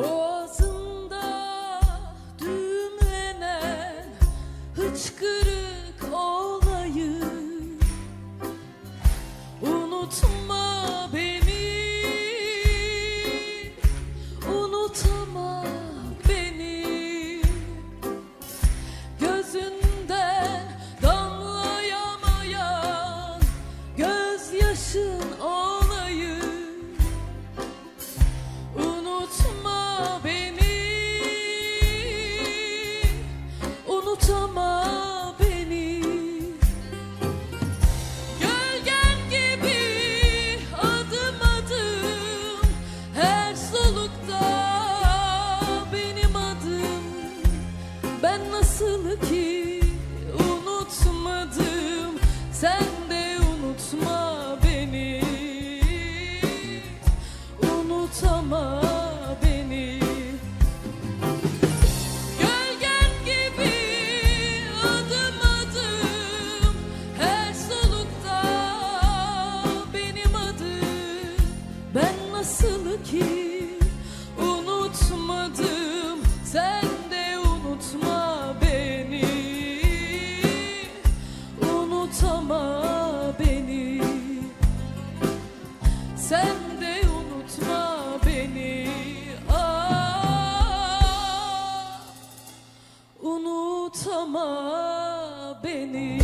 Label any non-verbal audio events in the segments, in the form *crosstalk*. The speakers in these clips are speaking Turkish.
Boğazımda düğümlenen hıçkırık olayım. Unutma beni beni. Unutama beni. Gölgen gibi adım adım Her solukta benim adım. Ben nasıl ki Unutama beni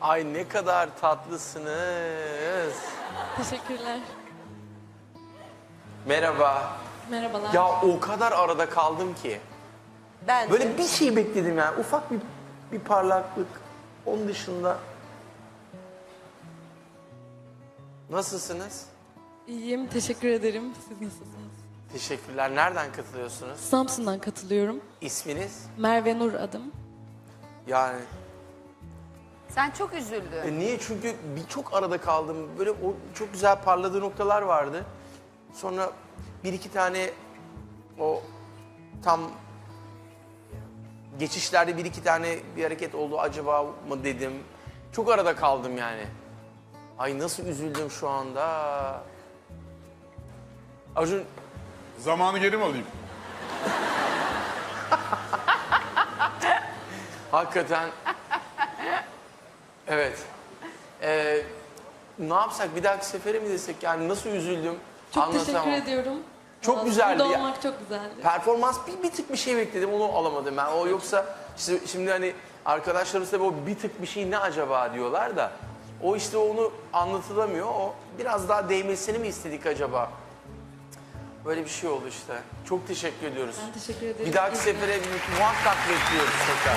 Ay ne kadar tatlısınız. Teşekkürler. Merhaba. Merhabalar. Ya o kadar arada kaldım ki. Ben Böyle bir şey bekledim yani. Ufak bir bir parlaklık. Onun dışında. Nasılsınız? İyiyim, teşekkür ederim. Siz nasılsınız? Teşekkürler. Nereden katılıyorsunuz? Samsun'dan katılıyorum. İsminiz? Merve Nur adım. Yani sen çok üzüldün. e, niye? Çünkü bir çok arada kaldım. Böyle o çok güzel parladığı noktalar vardı. Sonra bir iki tane o tam geçişlerde bir iki tane bir hareket oldu acaba mı dedim. Çok arada kaldım yani. Ay nasıl üzüldüm şu anda. Acun Zamanı geri mi alayım? *laughs* hakikaten evet. Ee, ne yapsak bir dahaki sefere mi desek yani nasıl üzüldüm Çok anlatamam. teşekkür ediyorum. Çok Vallahi güzeldi Burada ya. olmak çok güzeldi. Performans bir, bir tık bir şey bekledim onu alamadım ben. O yoksa işte şimdi hani arkadaşlarımız tabii o bir tık bir şey ne acaba diyorlar da o işte onu anlatılamıyor. O biraz daha değmesini mi istedik acaba? Böyle bir şey oldu işte. Çok teşekkür ediyoruz. Ben teşekkür ederim. Bir dahaki sefere muhakkak bekliyoruz tekrar.